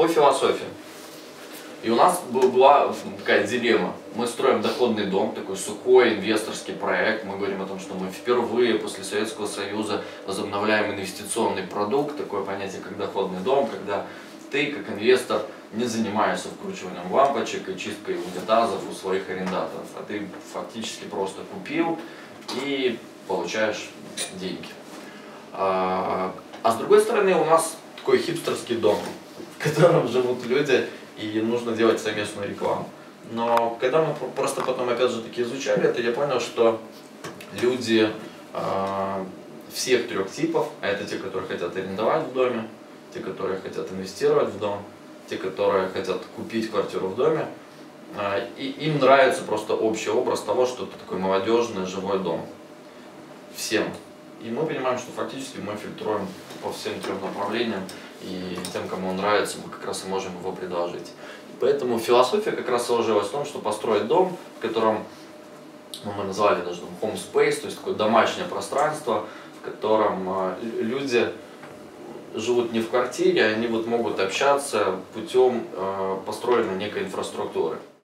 По философии. И у нас была такая дилемма. Мы строим доходный дом, такой сухой инвесторский проект. Мы говорим о том, что мы впервые после Советского Союза возобновляем инвестиционный продукт, такое понятие, как доходный дом, когда ты, как инвестор, не занимаешься вкручиванием лампочек и чисткой унитазов у своих арендаторов, а ты фактически просто купил и получаешь деньги. А, а с другой стороны у нас такой хипстерский дом, в котором живут люди, и нужно делать совместную рекламу. Но когда мы просто потом опять же таки изучали это, я понял, что люди э, всех трех типов, а это те, которые хотят арендовать в доме, те, которые хотят инвестировать в дом, те, которые хотят купить квартиру в доме, э, и им нравится просто общий образ того, что это такой молодежный живой дом. Всем. И мы понимаем, что фактически мы фильтруем по всем трем направлениям, и тем, кому он нравится, мы как раз и можем его предложить. Поэтому философия как раз сложилась в том, что построить дом, в котором ну, мы назвали даже home space, то есть такое домашнее пространство, в котором э, люди живут не в квартире, они вот могут общаться путем э, построенной некой инфраструктуры.